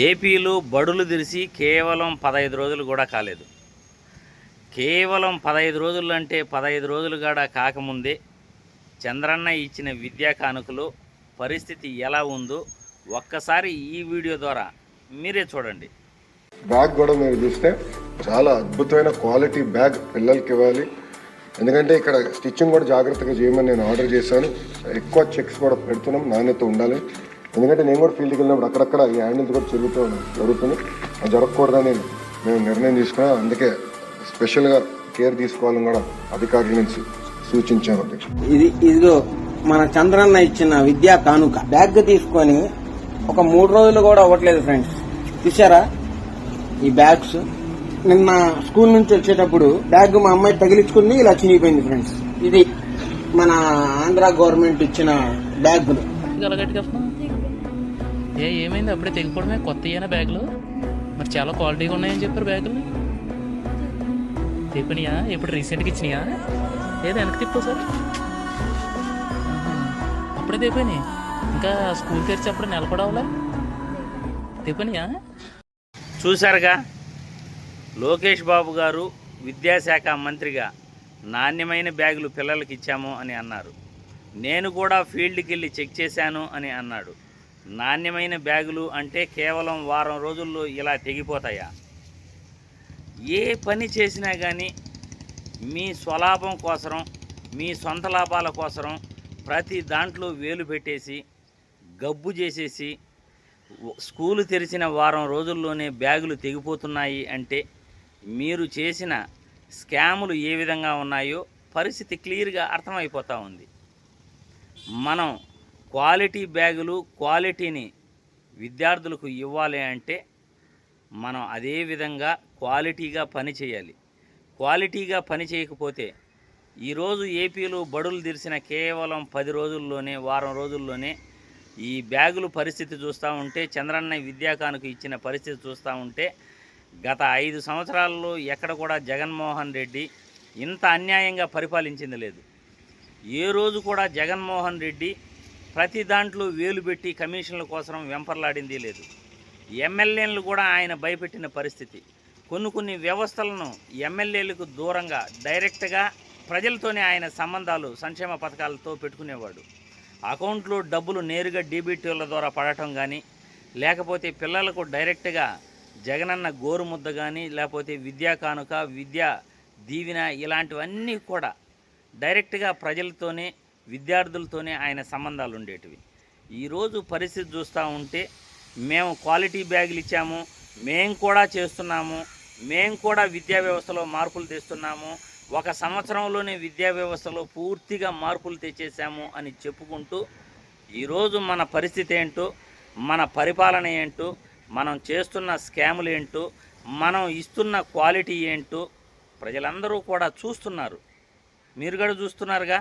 ఏపీలో బడులు తెరిచి కేవలం పదహైదు రోజులు కూడా కాలేదు. కేవలం పదహైదు రోజులు అంటే పదహైదు రోజులు కూడా కాకముందే చంద్రన్న ఇచ్చిన విద్యా కానుకలు పరిస్థితి ఎలా ఉందో ఒక్కసారి ఈ వీడియో ద్వారా మీరే చూడండి. బ్యాగ్ కూడా మీరు చూస్తే చాలా అద్భుతమైన క్వాలిటీ బ్యాగ్ పిల్లలకి ఇవ్వాలి. ఎందుకంటే ఇక్కడ స్టిచ్చింగ్ కూడా జాగ్రత్తగా చేయమని నేను ఆర్డర్ చేశాను. ఎక్కువ చెక్స్ కూడా పెడుతున్నాం నాణ్యత ఉండాలి. ఎందుకంటే నేను కూడా ఫీల్డ్కి వెళ్ళినప్పుడు అక్కడక్కడ ఈ హ్యాండిల్స్ కూడా జరుగుతూ ఉన్నాయి జరుగుతుంది అది జరగకూడదని మేము నిర్ణయం తీసుకున్నాం. అందుకే స్పెషల్గా కేర్ తీసుకోవాలని కూడా అధికారుల నుంచి సూచించాము ఇది ఇదిగో మన చంద్రన్న ఇచ్చిన విద్యా కానుక. బ్యాగ్ తీసుకొని ఒక మూడు రోజులు కూడా అవ్వట్లేదు ఫ్రెండ్స్. చూసారా ఈ బ్యాగ్స్. నిన్న స్కూల్ నుంచి వచ్చేటప్పుడు బ్యాగ్ మా అమ్మాయి తగిలించుకుంది ఇలా చినిగిపోయింది ఫ్రెండ్స్. ఇది మన ఆంధ్ర గవర్నమెంట్ ఇచ్చిన బ్యాగులు. అలా కట్టుకొస్తున్నావు ఏ ఏమైంది? అప్పుడే తెగిపోవడమే కొత్త అయినా బ్యాగులు? మరి చాలా క్వాలిటీగా ఉన్నాయని చెప్పారు బ్యాగులు. తెప్పినాయా? ఇప్పుడు రీసెంట్గా ఇచ్చినాయా? ఏదో వెనక్కి తిప్పు సార్ అప్పుడే తెప్పినాయి. ఇంకా స్కూల్ తెరిచి అప్పుడు నెల కూడా అవలే తెప్పినాయా? చూశారుగా లోకేష్ బాబు గారు విద్యాశాఖ మంత్రిగా నాణ్యమైన బ్యాగులు పిల్లలకి ఇచ్చాము అని అన్నారు. నేను కూడా ఫీల్డ్కి వెళ్ళి చెక్ చేశాను అని అన్నాడు. నాణ్యమైన బ్యాగులు అంటే కేవలం వారం రోజుల్లో ఇలా తెగిపోతాయా? ఏ పని చేసినా కానీ మీ స్వలాభం కోసరం మీ సొంత లాభాల కోసరం ప్రతి దాంట్లో వేలు పెట్టేసి గబ్బు చేసేసి స్కూలు తెరిచిన వారం రోజుల్లోనే బ్యాగులు తెగిపోతున్నాయి అంటే మీరు చేసిన స్కాములు ఏ విధంగా ఉన్నాయో పరిస్థితి క్లియర్గా అర్థమైపోతూ ఉంది. మనం క్వాలిటీ బ్యాగులు క్వాలిటీని విద్యార్థులకు ఇవ్వాలి అంటే మనం అదే విధంగా క్వాలిటీగా పని చేయాలి. క్వాలిటీగా పని చేయకపోతే ఈరోజు ఏపీలో బడులు తెరిచిన కేవలం పది రోజుల్లోనే వారం రోజుల్లోనే ఈ బ్యాగులు పరిస్థితి చూస్తూ ఉంటే చంద్రన్న విద్యాకానుకు ఇచ్చిన పరిస్థితి చూస్తూ ఉంటే గత ఐదు సంవత్సరాల్లో ఎక్కడ కూడా జగన్మోహన్ రెడ్డి ఇంత అన్యాయంగా పరిపాలించింది లేదు. ఏ రోజు కూడా జగన్మోహన్ రెడ్డి ప్రతి దాంట్లో వేలు పెట్టి కమిషన్ల కోసం వెంపర్లాడింది లేదు. ఎమ్మెల్యేలు కూడా ఆయన భయపెట్టిన పరిస్థితి. కొన్ని కొన్ని వ్యవస్థలను ఎమ్మెల్యేలకు దూరంగా డైరెక్ట్గా ప్రజలతోనే ఆయన సంబంధాలు సంక్షేమ పథకాలతో పెట్టుకునేవాడు. అకౌంట్లో డబ్బులు నేరుగా డీబీటీల ద్వారా పడటం కానీ లేకపోతే పిల్లలకు డైరెక్ట్గా జగనన్న గోరుముద్ద కానీ లేకపోతే విద్యా కానుక విద్యా దీవెన ఇలాంటివన్నీ కూడా డైరెక్ట్గా ప్రజలతోనే విద్యార్థులతోనే ఆయన సంబంధాలు ఉండేటివి. ఈరోజు పరిస్థితి చూస్తూ ఉంటే మేము క్వాలిటీ బ్యాగులు ఇచ్చాము మేము కూడా చేస్తున్నాము మేము కూడా విద్యా వ్యవస్థలో మార్పులు తెస్తున్నాము ఒక సంవత్సరంలోనే విద్యా వ్యవస్థలో పూర్తిగా మార్పులు తెచ్చేసాము అని చెప్పుకుంటూ ఈరోజు మన పరిస్థితి ఏంటో మన పరిపాలన ఏంటో మనం చేస్తున్న స్కాములు ఏంటో మనం ఇస్తున్న క్వాలిటీ ఏంటో ప్రజలందరూ కూడా చూస్తున్నారు. మీరు కూడా చూస్తున్నారుగా?